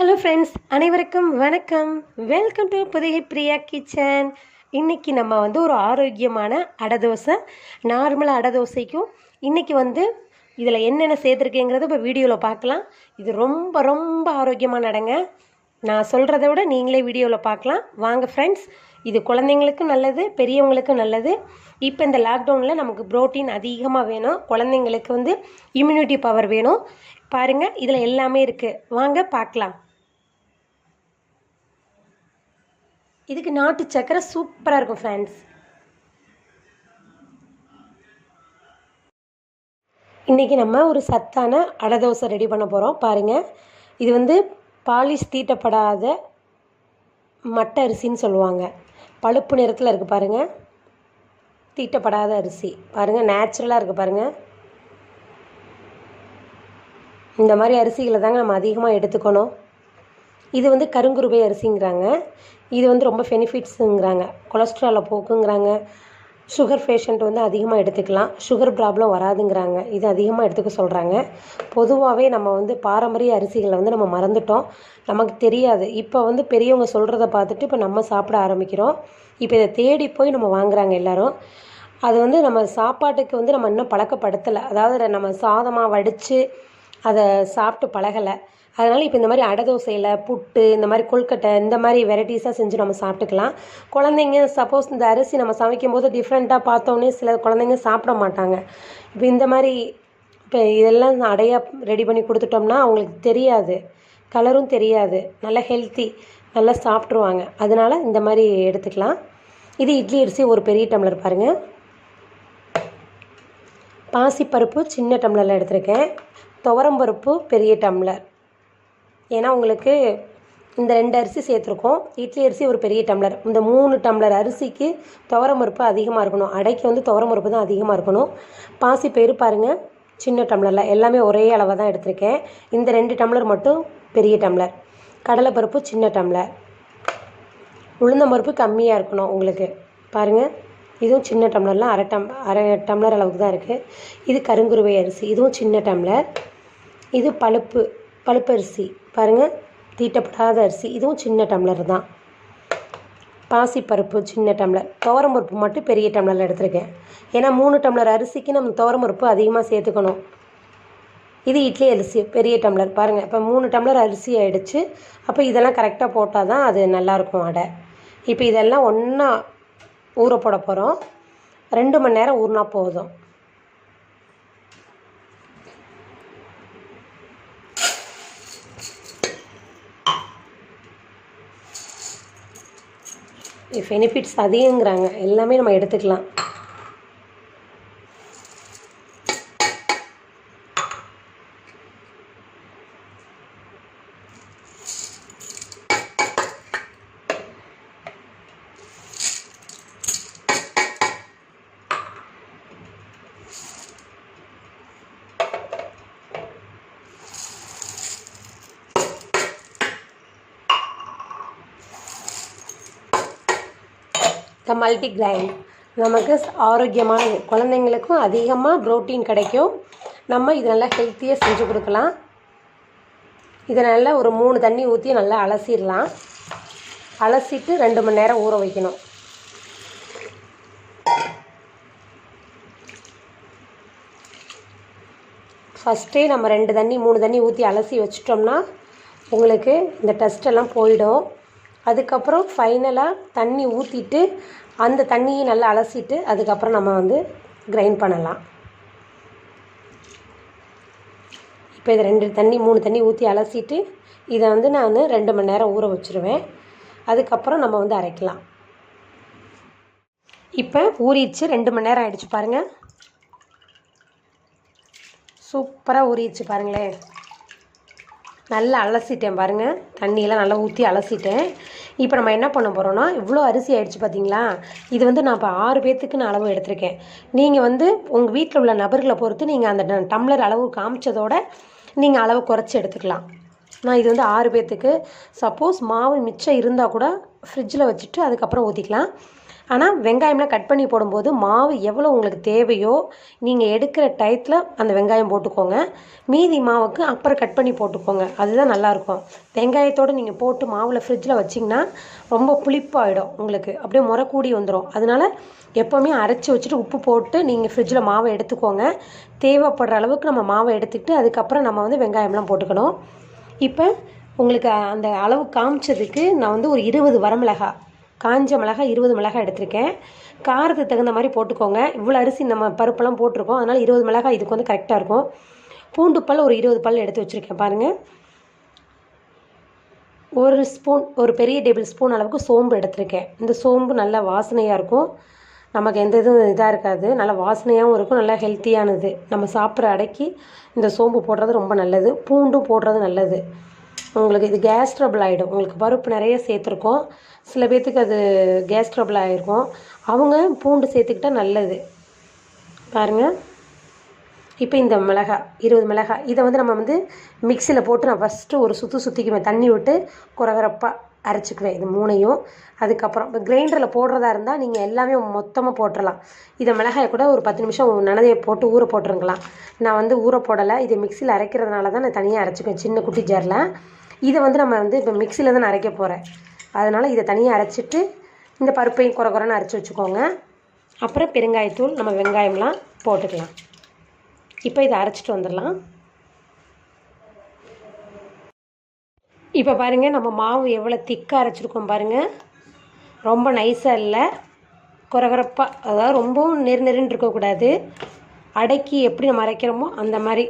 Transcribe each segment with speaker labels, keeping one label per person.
Speaker 1: Hello friends அனைவருக்கும் வணக்கம். Welcome to Pudhugai Priya kitchen. இன்றைக்கி நம்ம வந்து ஒரு ஆரோக்கியமான அடை தோசை நார்மல் அடை தோசைக்கும் இன்றைக்கி வந்து இதில் என்னென்ன சேர்த்துருக்கேங்கிறத இப்போ வீடியோவில் பார்க்கலாம். இது ரொம்ப ரொம்ப ஆரோக்கியமான அடைங்க. நான் சொல்கிறத விட நீங்களே வீடியோவில் பார்க்கலாம். வாங்க ஃப்ரெண்ட்ஸ் இது குழந்தைங்களுக்கும் நல்லது பெரியவங்களுக்கும் நல்லது. இப்போ இந்த லாக்டவுனில் நமக்கு ப்ரோட்டீன் அதிகமாக வேணும். குழந்தைங்களுக்கு வந்து இம்யூனிட்டி பவர் வேணும். பாருங்கள் இதில் எல்லாமே இருக்குது வாங்க பார்க்கலாம். இதுக்கு நாட்டு சக்கரை சூப்பராக இருக்கும் ஃப்ரெண்ட்ஸ் இன்றைக்கி நம்ம ஒரு சத்தான அடை தோசை ரெடி பண்ண போகிறோம் பாருங்கள் இது வந்து பாலிஷ் தீட்டப்படாத மட்டை அரிசின்னு சொல்லுவாங்க. பழுப்பு நிறத்தில் இருக்குது பாருங்கள் தீட்டப்படாத அரிசி. பாருங்கள் நேச்சுரலாக இருக்குது பாருங்கள் இந்த மாதிரி அரிசிகளை தாங்க நம்ம அதிகமாக எடுத்துக்கணும். இது வந்து கருங்குருவை அரிசிங்கிறாங்க. இது வந்து ரொம்ப பெனிஃபிட்ஸுங்கிறாங்க கொலஸ்ட்ராலை போக்குங்கிறாங்க. சுகர் பேஷண்ட் வந்து அதிகமாக எடுத்துக்கலாம். சுகர் ப்ராப்ளம் வராதுங்கிறாங்க. இது அதிகமாக எடுத்துக்க சொல்கிறாங்க பொதுவாகவே நம்ம வந்து பாரம்பரிய அரிசிகளை வந்து நம்ம மறந்துட்டோம். நமக்கு தெரியாது. இப்போ வந்து பெரியவங்க சொல்கிறத பார்த்துட்டு இப்போ நம்ம சாப்பிட ஆரம்பிக்கிறோம். இப்போ இதை தேடி போய் நம்ம வாங்குகிறாங்க எல்லோரும். அது வந்து நம்ம சாப்பாட்டுக்கு வந்து நம்ம இன்னும் பழக்கப்படுத்தலை. அதாவது நம்ம சாதமாக வடித்து அதை சாப்பிட்டு பழகலை. அதனால் இப்போ இந்த மாதிரி அடை தோசையில் புட்டு இந்த மாதிரி கொல்கட்டை இந்த மாதிரி வெரைட்டிஸாக செஞ்சு நம்ம சாப்பிட்டுக்கலாம். குழந்தைங்க சப்போஸ் இந்த அரிசி நம்ம சமைக்கும் போது டிஃப்ரெண்ட்டாக பார்த்தோன்னே சில குழந்தைங்க சாப்பிட மாட்டாங்க. இப்போ இந்த மாதிரி இப்போ இதெல்லாம் அடையாக ரெடி பண்ணி கொடுத்துட்டோம்னா அவங்களுக்கு தெரியாது. கலரும் தெரியாது. நல்ல ஹெல்த்தி நல்லா சாப்பிட்ருவாங்க அதனால் இந்த மாதிரி எடுத்துக்கலாம். இது இட்லி அரிசி ஒரு பெரிய டம்ளர் பாருங்கள் பாசிப்பருப்பு சின்ன டம்ளரில் எடுத்திருக்கேன். துவரம்பருப்பு பெரிய டம்ளர். ஏன்னா உங்களுக்கு இந்த ரெண்டு அரிசி சேர்த்துருக்கோம். இட்லி அரிசி ஒரு பெரிய டம்ளர். இந்த மூணு டம்ளர் அரிசிக்கு துவரம்பருப்பு அதிகமாக இருக்கணும். அடைக்கு வந்து துவரம்பருப்பு தான் அதிகமாக இருக்கணும். பாசி பேர் பாருங்கள் சின்ன டம்ளரில். எல்லாமே ஒரே அளவாக தான் எடுத்திருக்கேன். இந்த ரெண்டு டம்ளர் மட்டும் பெரிய டம்ளர். கடலைப்பருப்பு சின்ன டம்ளர். உளுந்தம்பருப்பு கம்மியாக இருக்கணும் உங்களுக்கு. பாருங்கள் இதுவும் சின்ன டம்ளர்லாம் அரை டம் அரை டம்ளர் அளவுக்கு தான் இருக்குது இது கருங்குருவை அரிசி. இதுவும் சின்ன டம்ளர். இது பழுப்பு பழுப்பு அரிசி. பாருங்கள் தீட்டப்படாத அரிசி. இதுவும் சின்ன டம்ளர் தான். பாசிப்பருப்பு சின்ன டம்ளர். துவரம்பருப்பு மட்டும் பெரிய டம்ளரில் எடுத்திருக்கேன். ஏன்னா மூணு டம்ளர் அரிசிக்கு நம்ம துவரம்பருப்பு அதிகமாக சேர்த்துக்கணும். இது இட்லி அரிசி பெரிய டம்ளர். பாருங்கள் இப்போ மூணு டம்ளர் அரிசி ஆகிடுச்சு அப்போ இதெல்லாம் கரெக்டாக போட்டால் தான் அது நல்லாயிருக்கும் அடை. இப்போ இதெல்லாம் ஒன்றா ஊற போட போகிறோம் ரெண்டு மணி நேரம் ஊறினா போதும். பெனிஃபிட்ஸ் அதிகங்கிறாங்க எல்லாமே நம்ம எடுத்துக்கலாம். த மல்டி கிரைன் நமக்கு ஆரோக்கியமானது குழந்தைங்களுக்கும் அதிகமாக ப்ரோட்டீன் கிடைக்கும். நம்ம இது நல்லா ஹெல்த்தியாக செஞ்சு கொடுக்கலாம். இதை நல்லா ஒரு மூணு தண்ணி ஊற்றி நல்லா அலசிடலாம். அலசிட்டு ரெண்டு மணி நேரம் ஊற வைக்கணும். ஃபஸ்ட்டே நம்ம ரெண்டு தண்ணி மூணு தண்ணி ஊற்றி அலசி வச்சிட்டோம்னா உங்களுக்கு இந்த டஸ்ட்டெல்லாம் போயிடும். அதுக்கப்புறம் ஃபைனலாக தண்ணி ஊற்றிட்டு அந்த தண்ணியை நல்லா அலசிட்டு அதுக்கப்புறம் நம்ம வந்து கிரைண்ட் பண்ணலாம். இப்போ இதை ரெண்டு தண்ணி மூணு தண்ணி ஊற்றி அலசிட்டு இதை வந்து நான் ரெண்டு மணி நேரம் ஊற வச்சுருவேன். அதுக்கப்புறம் நம்ம வந்து அரைக்கலாம். இப்போ ஊறிடுச்சு ரெண்டு மணி நேரம் ஆகிடுச்சு பாருங்கள் சூப்பராக ஊறிடுச்சு பாருங்களேன். நல்லா அலசிட்டேன் பாருங்கள் தண்ணியெல்லாம் நல்லா ஊற்றி அலசிட்டேன். இப்போ நம்ம என்ன பண்ண போகிறோம்னா இவ்வளோ அரிசி ஆயிடுச்சு பார்த்தீங்களா இது வந்து நான் இப்போ ஆறு பேர்த்துக்கு நான் அளவு எடுத்திருக்கேன். நீங்கள் வந்து உங்கள் வீட்டில் உள்ள நபர்களை பொறுத்து நீங்கள் அந்த டம்ளர் அளவு காமிச்சதோட நீங்கள் அளவு குறைச்சி எடுத்துக்கலாம். நான் இது வந்து ஆறு பேர்த்துக்கு சப்போஸ் மாவு மிச்சம் இருந்தால் கூட ஃப்ரிட்ஜில் வச்சுட்டு அதுக்கப்புறம் ஊற்றிக்கலாம் ஆனால் வெங்காயம்லாம் கட் பண்ணி போடும்போது மாவு எவ்வளோ உங்களுக்கு தேவையோ நீங்கள் எடுக்கிற டயத்தில் அந்த வெங்காயம் போட்டுக்கோங்க. மீதி மாவுக்கு அப்புறம் கட் பண்ணி போட்டுக்கோங்க. அதுதான் நல்லாயிருக்கும் வெங்காயத்தோடு நீங்கள் போட்டு மாவில் ஃப்ரிட்ஜில் வச்சிங்கன்னா ரொம்ப புளிப்பாயிடும் உங்களுக்கு. அப்படியே முறை கூடி வந்துடும் அதனால எப்போவுமே அரைச்சி வச்சுட்டு உப்பு போட்டு நீங்கள் ஃப்ரிட்ஜில் மாவை எடுத்துக்கோங்க. தேவைப்படுற அளவுக்கு நம்ம மாவை எடுத்துக்கிட்டு அதுக்கப்புறம் நம்ம வந்து வெங்காயம்லாம் போட்டுக்கணும். இப்போ உங்களுக்கு அந்த அளவு காமிச்சதுக்கு நான் வந்து ஒரு இருபது வரமிளகா காஞ்ச மிளகாய் இருபது மிளகாய் எடுத்திருக்கேன். காரத்துக்கு தகுந்த மாதிரி போட்டுக்கோங்க. இவ்வளோ அரிசி நம்ம பருப்பெல்லாம் போட்டிருக்கோம். அதனால் இருபது மிளகாய் இதுக்கு வந்து கரெக்டாக இருக்கும். பூண்டு பல் ஒரு இருபது பல் எடுத்து வச்சுருக்கேன் பாருங்கள் ஒரு ஸ்பூன் ஒரு பெரிய டேபிள் ஸ்பூன் அளவுக்கு சோம்பு எடுத்திருக்கேன். இந்த சோம்பு நல்லா வாசனையாக இருக்கும். நமக்கு எந்த இதுவும் இதாக இருக்காது. நல்லா வாசனையாகவும் இருக்கும். நல்லா ஹெல்த்தியானது நம்ம சாப்பிட்ற அடைக்கி இந்த சோம்பு போடுறது ரொம்ப நல்லது. பூண்டும் போடுறது நல்லது. உங்களுக்கு இது கேஸ் ட்ரபிள் ஆகிடும் உங்களுக்கு பருப்பு நிறைய சேர்த்துருக்கோம். சில பேர்த்துக்கு அது கேஸ் ட்ரபிள் ஆகிருக்கும் அவங்க பூண்டு சேர்த்துக்கிட்டா நல்லது. பாருங்கள் இப்போ இந்த மிளகாய் இருபது மிளகாய் இதை வந்து நம்ம வந்து மிக்சியில் போட்டு நான் ஃபஸ்ட்டு ஒரு சுற்று சுற்றிக்குவேன் தண்ணி விட்டு குறகுறப்பாக அரைச்சிக்குவேன். இது மூணையும். அதுக்கப்புறம் இப்போ கிரைண்டரில் போடுறதா இருந்தால் நீங்கள் எல்லாமே மொத்தமாக போட்டுடலாம் இதை மிளகாயை கூட ஒரு பத்து நிமிஷம் நனதையை போட்டு ஊற போட்டுருங்கலாம். நான் வந்து ஊற போடலை. இதை மிக்சியில் அரைக்கிறதுனால தான் நான் தனியாக அரைச்சிக்குவேன். சின்ன குட்டி ஜாரில். இதை வந்து நம்ம வந்து இப்போ மிக்சியில் தான் அரைக்க போகிறேன் அதனால் இதை தனியாக அரைச்சிட்டு இந்த பருப்பையும் குறை குறைன்னு அரைச்சி வச்சுக்கோங்க. அப்புறம் பெருங்காயத்தூள் நம்ம வெங்காயம்லாம் போட்டுக்கலாம். இப்போ இதை அரைச்சிட்டு வந்துடலாம். இப்போ பாருங்கள் நம்ம மாவு எவ்வளோ திக்காக அரைச்சிருக்கோம் பாருங்கள் ரொம்ப நைஸாக இல்லை. குறகுறப்பாக அதாவது ரொம்பவும் நெரு நெருன்னு இருக்கக்கூடாது அடக்கி எப்படி நம்ம அரைக்கிறோமோ அந்த மாதிரி.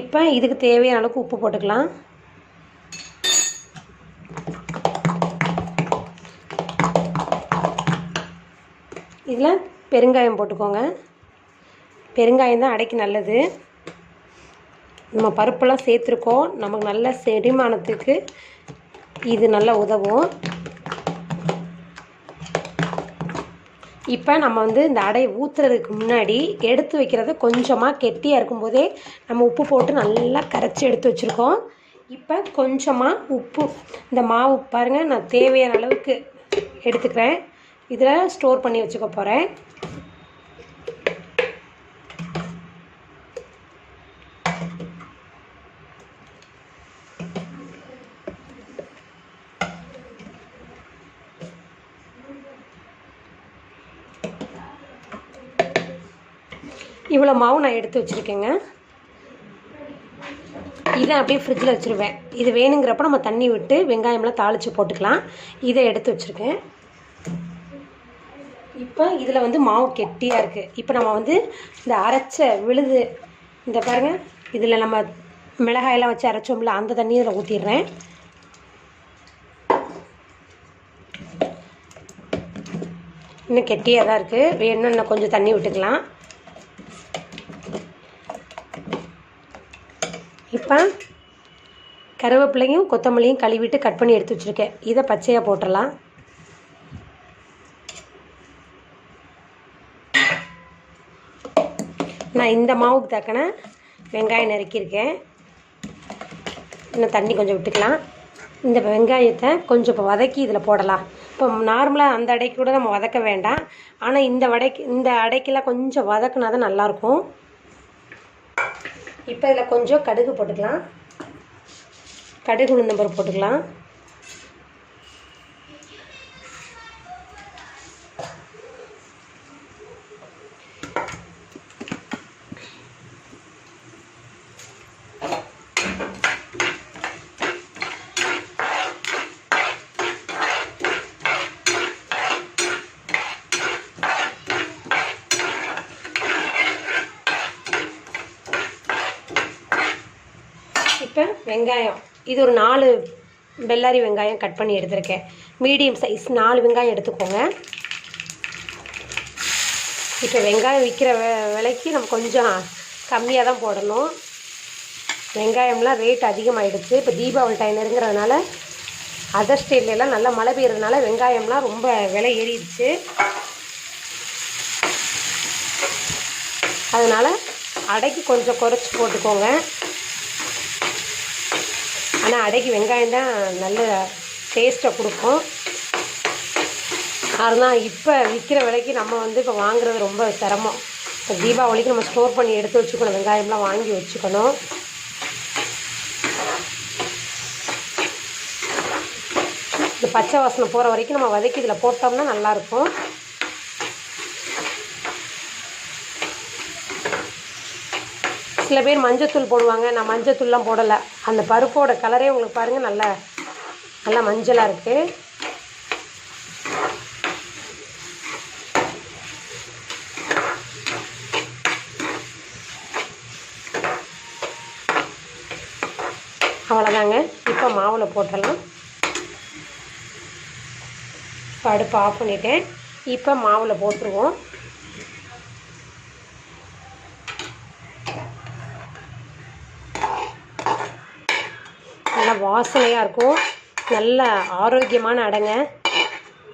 Speaker 1: இப்போ இதுக்கு தேவையான அளவுக்கு உப்பு போட்டுக்கலாம். இதில் பெருங்காயம் போட்டுக்கோங்க. பெருங்காயம் தான் அடைக்கு நல்லது. நம்ம பருப்பெல்லாம் சேர்த்துருக்கோம். நமக்கு நல்ல செரிமானத்துக்கு இது நல்லா உதவும். இப்போ நம்ம வந்து இந்த அடை ஊற்றுறதுக்கு முன்னாடி எடுத்து வைக்கிறத கொஞ்சமாக கெட்டியாக இருக்கும்போதே நம்ம உப்பு போட்டு நல்லா கரைச்சி எடுத்து வச்சுருக்கோம். இப்போ கொஞ்சமாக உப்பு. இந்த மாவு பாருங்கள் நான் தேவையான அளவுக்கு எடுத்துக்கிறேன். இதில் ஸ்டோர் பண்ணி வச்சுக்க போகிறேன் இவ்வளோ மாவு நான் எடுத்து வச்சுருக்கேங்க. இதை அப்படியே ஃப்ரிட்ஜில் வச்சுருவேன். இது வேணுங்கிறப்ப நம்ம தண்ணி விட்டு வெங்காயம்லாம் தாளித்து போட்டுக்கலாம். இதை எடுத்து வச்சுருக்கேன். இப்போ இதில் வந்து மாவு கெட்டியாக இருக்குது இப்போ நம்ம வந்து இந்த அரைச்ச விழுது இந்த பாருங்கள் இதில் நம்ம மிளகாயெல்லாம் வச்சு அரைச்சோம்ல அந்த தண்ணியை இதில் ஊற்றிடுறேன் இன்னும் கெட்டியாக தான் இருக்குது வேணும்னா இன்னும் கொஞ்சம் தண்ணி விட்டுக்கலாம். இப்போ கருவேப்பிலையும் கொத்தமல்லியும் கழுவிட்டு கட் பண்ணி எடுத்து வச்சுருக்கேன். இதை பச்சையாக போட்டுடலாம் நான் இந்த மாவுக்கு தக்கன வெங்காயம் நறுக்கியிருக்கேன். இன்னும் தண்ணி கொஞ்சம் விட்டுக்கலாம். இந்த வெங்காயத்தை கொஞ்சம் இப்போ வதக்கி இதில் போடலாம். இப்போ நார்மலாக அந்த அடைக்கு கூட நம்ம வதக்க வேண்டாம். ஆனால் இந்த வடைக்கு இந்த அடைக்கெல்லாம் கொஞ்சம் வதக்குனா தான் நல்லாயிருக்கும். இப்போ இதில் கொஞ்சம் கடுகு போட்டுக்கலாம். கடுகு உளுந்தம்பருப்பு போட்டுக்கலாம் இப்போ வெங்காயம். இது ஒரு நாலு பெல்லாரி வெங்காயம் கட் பண்ணி எடுத்திருக்கேன். மீடியம் சைஸ் நாலு வெங்காயம் எடுத்துக்கோங்க. இப்போ வெங்காயம் விற்கிற விலைக்கு நம்ம கொஞ்சம் கம்மியாக தான் போடணும். வெங்காயம்லாம் ரேட் அதிகமாகிடுச்சு இப்போ தீபாவளி டைம் நெருங்குறதுனால அதர் ஸ்டேட்லாம் நல்லா மழை பெய்யறதுனால வெங்காயம்லாம் ரொம்ப விலை ஏறிடுச்சு. அதனால் அடைக்கு கொஞ்சம் குறைச்சி போட்டுக்கோங்க. ஆனால் அடைக்கு வெங்காயம் தான் நல்ல டேஸ்ட்டை கொடுக்கும். அதுதான் இப்போ விற்கிற விலைக்கு நம்ம வந்து இப்போ வாங்குறது ரொம்ப சிரமம். இப்போ தீபாவளிக்கு நம்ம ஸ்டோர் பண்ணி எடுத்து வச்சுக்கணும். வெங்காயம்லாம் வாங்கி வச்சுக்கணும். இந்த பச்சை வாசனை போகிற வரைக்கும் நம்ம வதக்கி இதில் போட்டோம்னா நல்லாயிருக்கும். சில பேர் மஞ்சத்தூள் போடுவாங்க. நான் மஞ்சத்தூள்லாம் போடலை. அந்த பருப்போட கலரே உங்களுக்கு பாருங்கள் நல்லா நல்லா மஞ்சளாக இருக்குது அவ்வளோதாங்க இப்போ மாவில் போட்டுடலாம். இப்போ அடுப்பு ஆஃப் பண்ணிவிட்டேன் இப்போ மாவில் போட்டுருவோம் நல்லா வாசனையாக இருக்கும். நல்ல ஆரோக்கியமான அடைங்க.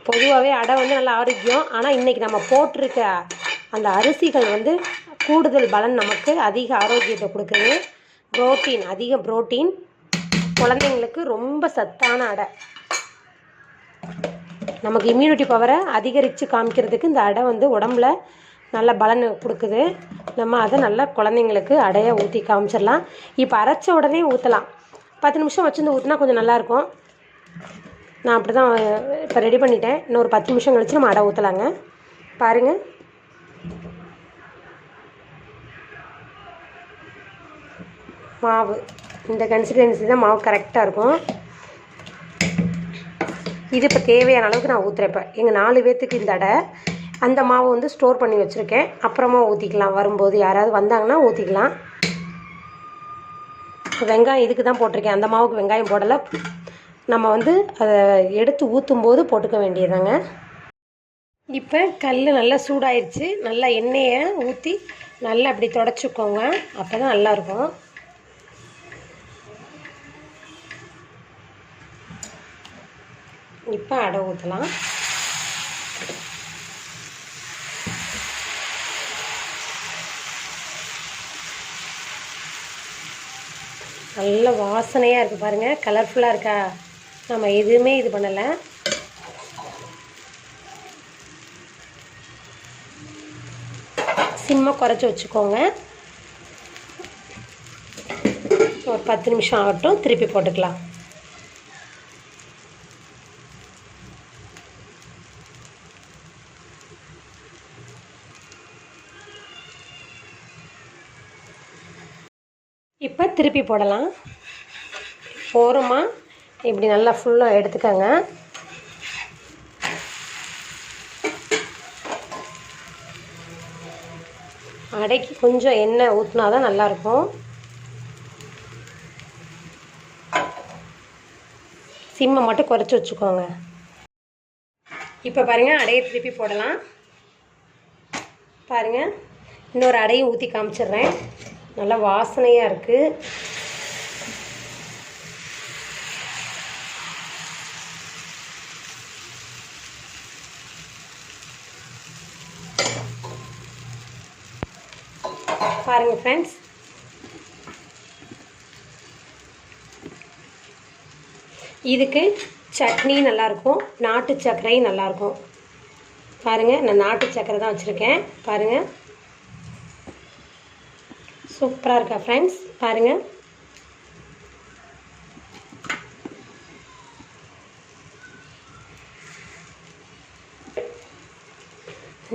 Speaker 1: பொதுவாகவே அடை வந்து நல்ல ஆரோக்கியம். ஆனால் இன்றைக்கி நம்ம போட்டிருக்க அந்த அரிசிகள் வந்து கூடுதல் பலன் நமக்கு அதிக ஆரோக்கியத்தை கொடுக்குது. புரோட்டீன் அதிக புரோட்டீன். குழந்தைங்களுக்கு ரொம்ப சத்தான அடை. நமக்கு இம்யூனிட்டி பவரை அதிகரித்து காமிக்கிறதுக்கு இந்த அடை வந்து உடம்புல நல்ல பலன் கொடுக்குது. நம்ம அதை நல்லா குழந்தைங்களுக்கு அடையை ஊற்றி காமிச்சிடலாம். இப்போ அரைச்ச உடனே ஊற்றலாம் பத்து நிமிஷம் வச்சுருந்து ஊற்றினா கொஞ்சம் நல்லாயிருக்கும். நான் அப்படி தான் இப்போ ரெடி பண்ணிட்டேன். இன்னொரு பத்து நிமிஷம் கழிச்சு நம்ம அடை ஊற்றலாங்க பாருங்கள் மாவு. இந்த கன்சிஸ்டன்சி தான் மாவு கரெக்டாக இருக்கும். இது இப்போ தேவையான அளவுக்கு நான் ஊற்றுறேன் இப்போ. எங்கள் நாலு பேர்த்துக்கு இந்த அடை. அந்த மாவு வந்து ஸ்டோர் பண்ணி வச்சுருக்கேன். அப்புறமா ஊற்றிக்கலாம் வரும்போது யாராவது வந்தாங்கன்னா ஊற்றிக்கலாம் வெங்காயம் இதுக்கு தான் போட்டிருக்கேன். அந்த மாவுக்கு வெங்காயம் போடலை. நம்ம வந்து அதை எடுத்து ஊற்றும் போது போட்டுக்க வேண்டியதாங்க இப்போ கல் நல்லா சூடாயிருச்சு. நல்லா எண்ணெயை ஊற்றி நல்லா அப்படி தொடச்சிக்கோங்க. அப்போ தான் நல்லாயிருக்கும். இப்போ அடை ஊற்றலாம் நல்ல வாசனையாக இருக்குது பாருங்கள் கலர்ஃபுல்லாக இருக்கா? நம்ம எதுவுமே இது பண்ணலை. சிம்மை குறைச்சி வச்சுக்கோங்க. ஒரு பத்து நிமிஷம் ஆகட்டும் திருப்பி போட்டுக்கலாம். இப்போ திருப்பி போடலாம். ஓரமாக இப்படி நல்லா ஃபுல்லாக எடுத்துக்கோங்க. அடைக்கு கொஞ்சம் எண்ணெய் ஊற்றினா தான் நல்லாயிருக்கும். சிம்மை மட்டும் குறைச்சி வச்சுக்கோங்க. இப்போ பாருங்கள் அடையை திருப்பி போடலாம். பாருங்கள் இன்னொரு அடையும் ஊற்றி காமிச்சிடுறேன். நல்லா வாசனையாக இருக்குது பாருங்கள் ஃப்ரெண்ட்ஸ் இதுக்கு சட்னி நல்லாயிருக்கும் நாட்டு சர்க்கரையும் நல்லாயிருக்கும் பாருங்கள் நான் நாட்டு சர்க்கரை தான் வச்சுருக்கேன். பாருங்கள் சூப்பராக இருக்கா ஃப்ரெண்ட்ஸ் பாருங்கள்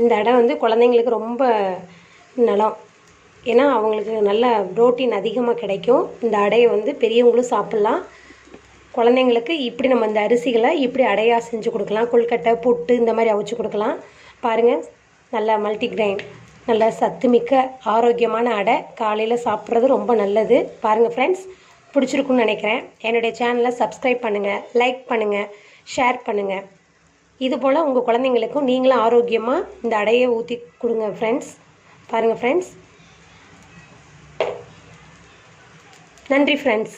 Speaker 1: இந்த இடம் வந்து குழந்தைங்களுக்கு ரொம்ப நலம். ஏன்னா அவங்களுக்கு நல்ல ப்ரோட்டீன் அதிகமாக கிடைக்கும். இந்த அடையை வந்து பெரியவங்களும் சாப்பிட்லாம். குழந்தைங்களுக்கு இப்படி நம்ம இந்த அரிசிகளை இப்படி அடையாக செஞ்சு கொடுக்கலாம். கொழுக்கட்டை புட்டு இந்த மாதிரி அவிச்சு கொடுக்கலாம். பாருங்கள் நல்ல மல்டிக்ரைன் நல்ல சத்துமிக்க ஆரோக்கியமான அடை காலையில் சாப்பிட்றது ரொம்ப நல்லது. பாருங்கள் ஃப்ரெண்ட்ஸ் பிடிச்சிருக்குன்னு நினைக்கிறேன். என்னுடைய சேனலை சப்ஸ்கிரைப் பண்ணுங்கள் லைக் பண்ணுங்கள் ஷேர் பண்ணுங்கள் இதுபோல் உங்கள் குழந்தைங்களுக்கும் நீங்களும் ஆரோக்கியமாக இந்த அடையை ஊற்றி கொடுங்க ஃப்ரெண்ட்ஸ் பாருங்கள் ஃப்ரெண்ட்ஸ் நன்றி ஃப்ரெண்ட்ஸ்